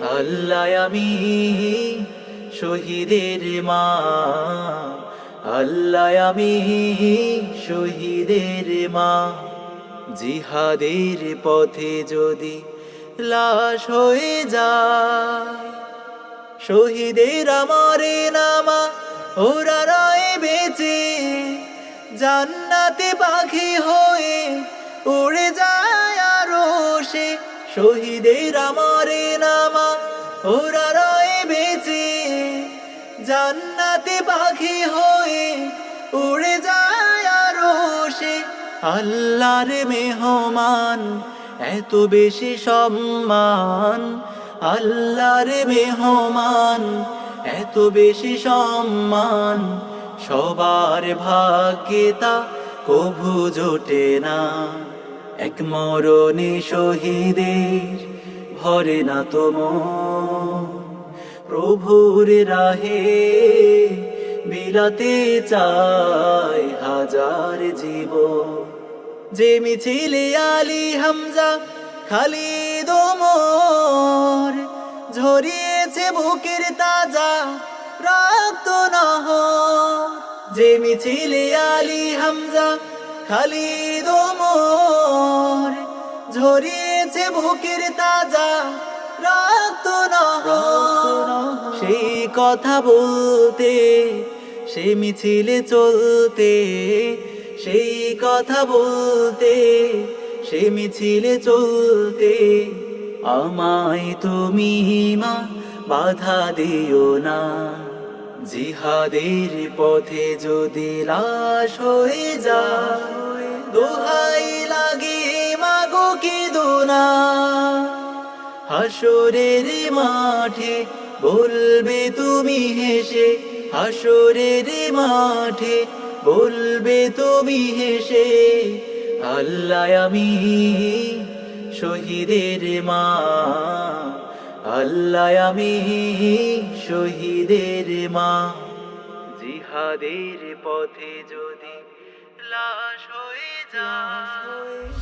আল্লাহ আমি শহীদের মা। আল্লাহ আমি শহীদের মা। জিহাদের পথে যদি লাশ হয়ে যায়, শহীদের আমারে নামা ওরা রয়ে বেঁচে, জান্নাতে পাখি হয়ে উড়ে যায় আরও সে। শহীদের আমারে নামা ওরা রয়ে বেঁচে, জান্নাতে পাখি হয়ে উড়ে যায় আরও সে। আল্লাহর মেহমান, এত বেশি সম্মান। আল্লাহর মেহমান, এত বেশি সম্মান। সবার ভাগ্যে তা কভু জোটে না। এক মরণে শহীদের ভরে না তোম প্রভুর রাহে বিলাতে চায় হাজার জীব। যে মিছিলে আলী হামজা খালি ওমর ঝরিয়েছে বুকের তাজা রক্ত নহর। যে মিছিলে আলী হামজা খালি ওমর ঝরিয়েছে বুকের তাজা রক্ত নহর সেই কথা বলতে সে মিছিলে চলতে, সেই কথা বলতে সে মিছিলে চলতে, আমায় তুমি মা বাধা দিও না। জিহাদের পথে যদি লাশ হয়ে যায়, দোহাই না হাসরের মাঠে বলবে তুমি হেসে, হাসরের মাঠে বলবে তুমি হেসে, আল্লাহ আমি শহীদের মা, আল্লাহ আমি শহীদের মা। জিহাদের পথে যদি লাশ হয়ে যায়